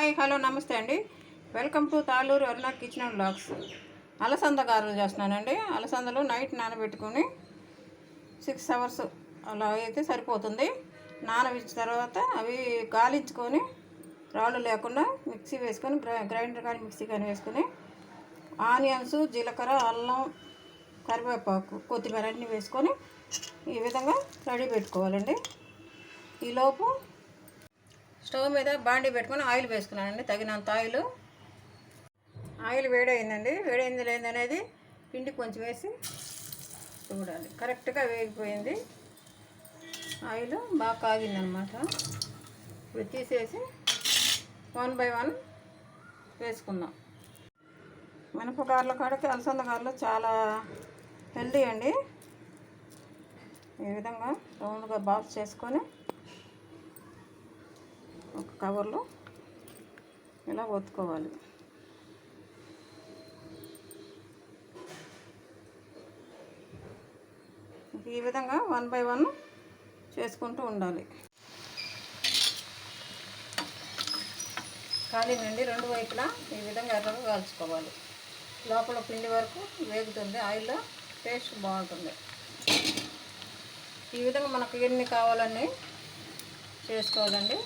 Hi hello నమస్తే అండి. Welcome to Taluru Aruna kitchen and blogs. అలసంద గారెలు చేస్తున్నానండి. అలసందలు నైట్ నానబెట్టుకొని సిక్స్ అవర్స్ అలా అయితే సరిపోతుంది. నానబెట్టిన తర్వాత అవి గాలించుకొని రాళ్ళు లేకుండా మిక్సీ వేసుకొని గ్రైండర్ కానీ మిక్సీ కానీ వేసుకొని ఆనియన్స్ జీలకర్ర అల్లం కరివేపాకు కొత్తిమీర అన్నీ వేసుకొని ఈ విధంగా రెడీ పెట్టుకోవాలండి. ఈలోపు స్టవ్ మీద బాండీ పెట్టుకొని ఆయిల్ వేసుకున్నానండి తగినంత ఆయిల్. ఆయిల్ వేడైందండి. వేడైంది లేదనేది పిండి కొంచెం వేసి చూడాలి. కరెక్ట్గా వేగిపోయింది. ఆయిల్ బాగా కాగిందనమాట. ఇప్పుడు తీసేసి వన్ బై వన్ వేసుకుందాం. మినపగారుల కాడకి అలసంద గారెలు చాలా హెల్దీ అండి. ఈ విధంగా రౌండ్గా బాక్స్ చేసుకొని ఒక కవర్లో ఇలా ఒత్తుకోవాలి. ఈ విధంగా వన్ బై వన్ చేసుకుంటూ ఉండాలి. కాలినండి రెండు వైపులా ఈ విధంగా ఎర్రగా కాల్చుకోవాలి. లోపల పిండి వరకు వేగుతుంది. ఆయిల్లో టేస్ట్ బాగుంటుంది. ఈ విధంగా మనకు ఎన్ని కావాలని చేసుకోవాలండి.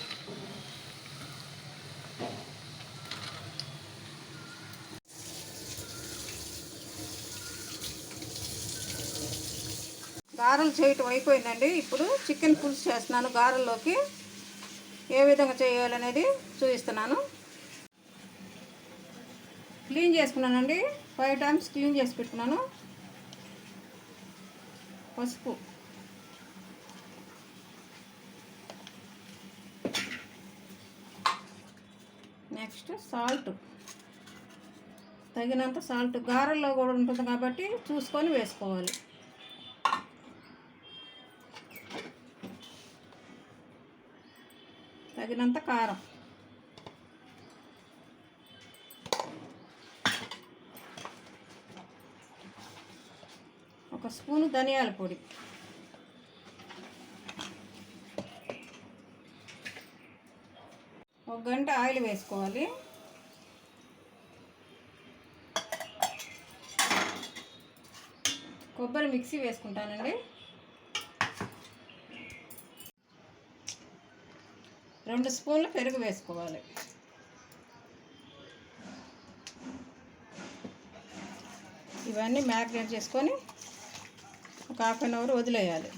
గారెలు చేయటం అయిపోయిందండి. ఇప్పుడు చికెన్ పులుసు చేస్తున్నాను గారెల్లోకి. ఏ విధంగా చేయాలనేది చూపిస్తున్నాను. క్లీన్ చేసుకున్నానండి. ఫైవ్ టైమ్స్ క్లీన్ చేసి పెట్టుకున్నాను. పసుపు. Next salt. తగినంత సాల్ట్. గారెల్లో కూడా ఉంటుంది కాబట్టి చూసుకొని వేసుకోవాలి. తగినంత కారం. ఒక స్పూను ధనియాల పొడి. ఒక గంట ఆయిల్ వేసుకోవాలి. కొబ్బరి మిక్సీ వేసుకుంటానండి. రెండు స్పూన్లు పెరుగు వేసుకోవాలి. ఇవన్నీ మ్యారినేట్ చేసుకొని ఒక హాఫ్ అన్ అవర్ వదిలేయాలి.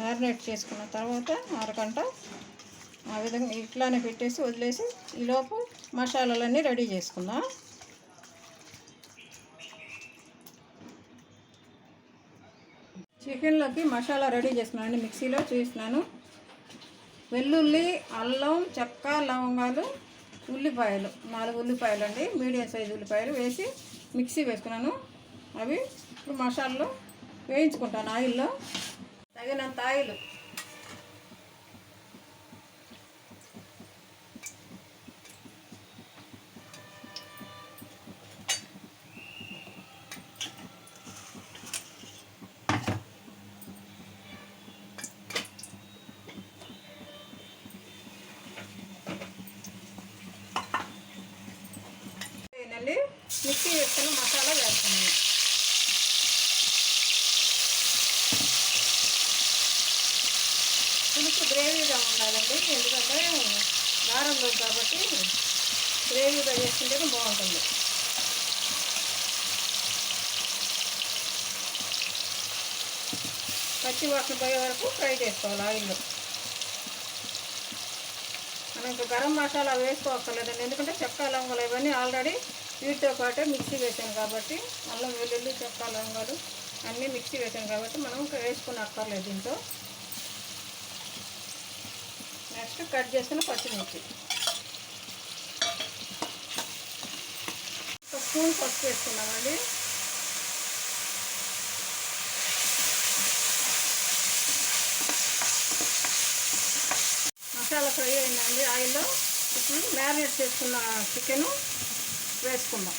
మ్యారినేట్ చేసుకున్న తర్వాత అరగంట ఆ విధంగా ఇట్లానే పెట్టేసి వదిలేసి ఈలోపు మసాలాలన్నీ రెడీ చేసుకుందాం. చికెన్లోకి మసాలా రెడీ చేసుకున్నాను మిక్సీలో చూస్తున్నాను. వెల్లుల్లి అల్లం చెక్క లవంగాలు ఉల్లిపాయలు. నాలుగు ఉల్లిపాయలు అండి మీడియం సైజు ఉల్లిపాయలు వేసి మిక్సీ వేసుకున్నాను. అవి ఇప్పుడు మసాలాలో వేయించుకుంటాను ఆయిల్లో. తగినంత ఆయిల్ అండి మిక్సీ వేసుకున్న మసాలా వేస్తున్నాను పులుసు గ్రేవీగా ఉండాలండి ఎందుకంటే గారంలో కాబట్టి గ్రేవీగా చేసుకుంటే బాగుంటుంది. పచ్చి వాసన పోయే వరకు ఫ్రై చేసుకోవాలి ఆయిల్లో. మనం ఇంకా గరం మసాలా వేసుకోవక్కర్లేదండి ఎందుకంటే చెక్క లవంగలు ఇవన్నీ ఆల్రెడీ వీటితో పాటే మిక్సీ వేసాను కాబట్టి అల్లం వెల్లుల్లి చెక్క లవంగాలు అన్నీ మిక్సీ వేసాను కాబట్టి మనం ఇంకా వేసుకుని అక్కర్లేదు దీంతో. నెక్స్ట్ కట్ చేసిన పచ్చిమిర్చి. ఒక స్పూన్ పసుపు వేసుకున్నామండి. మసాలా ఫ్రై అయిందండి. ఆయిల్లో ఇప్పుడు మ్యారినేట్ చేసుకున్న చికెను. వేసుకుందాం.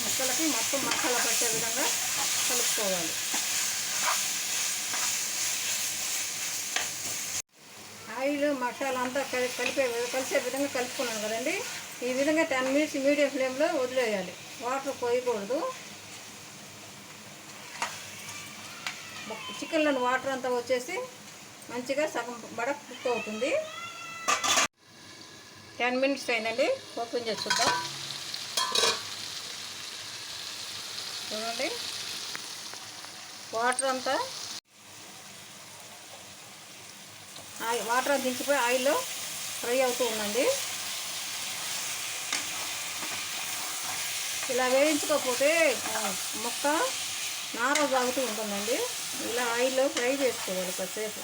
మొక్కలకి మొత్తం మసాలా పట్టే విధంగా కలుపుకోవాలి. మసాలా అంతా కలిపే కలిసే విధంగా కలుపుకున్నాను కదండి. ఈ విధంగా టెన్ మినిట్స్ మీడియం ఫ్లేమ్లో వదిలేయాలి. వాటర్ పోయకూడదు. చికెన్లోని వాటర్ అంతా వచ్చేసి మంచిగా సగం బడ కుక్ అవుతుంది. టెన్ మినిట్స్ అయిందండి. ఓపెన్ చేసి చూద్దాం. చూడండి. వాటర్ అంతా వాటర్ దించిపోయి ఆయిల్లో ఫ్రై అవుతూ ఉందండి. ఇలా వేయించుకోకపోతే ముక్క నార సాగుతూ ఉంటుందండి. ఇలా ఆయిల్లో ఫ్రై చేసుకోవాలి కొద్దిసేపు.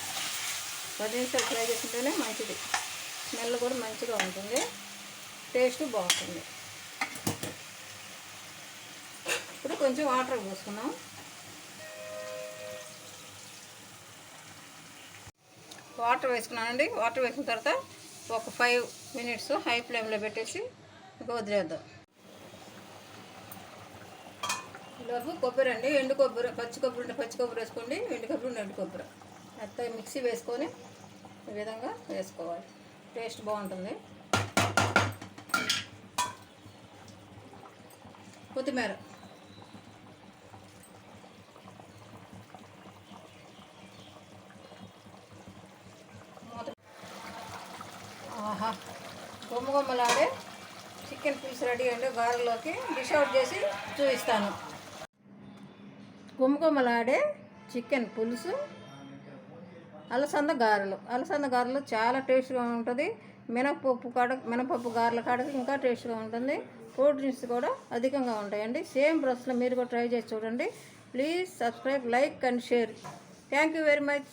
పది నిమిషాలు ఫ్రై చేసుకుంటేనే మంచిది. స్మెల్ కూడా మంచిగా ఉంటుంది. టేస్ట్ బాగుంటుంది. ఇప్పుడు కొంచెం వాటర్ పోసుకున్నాం వాటర్ వేసుకున్నానండి. వాటర్ వేసిన తర్వాత ఒక ఫైవ్ మినిట్స్ హై ఫ్లేమ్లో పెట్టేసి ఇంకా వదిలేద్దాం లోపు కొబ్బరి అండి. ఎండు కొబ్బరి పచ్చి కొబ్బరి ఉంటే పచ్చి కొబ్బరి వేసుకోండి. ఎండు కొబ్బరి ఉంటే ఎండు కొబ్బరి. మొత్తం మిక్సీ వేసుకొని ఈ విధంగా వేసుకోవాలి. టేస్ట్ బాగుంటుంది. కొత్తిమీర. గుమ్మగుమ్మలాడే చికెన్ పీస్ రెడీ అండి. గారెలోకి డిష్ అవుట్ చేసి చూపిస్తాను. గుమ్మగుమ్మలాడే చికెన్ పులుసు అలసంద గారెలు. అలసంద గారెలు చాలా టేస్ట్గా ఉంటుంది. మినపప్పు కాడ మినపప్పు గారెల కాడకి ఇంకా టేస్ట్గా ఉంటుంది. ప్రోటీన్స్ కూడా అధికంగా ఉంటాయండి. సేమ్ ప్రాసెస్లో మీరు కూడా ట్రై చేసి చూడండి. Please subscribe like and share. Thank you very much.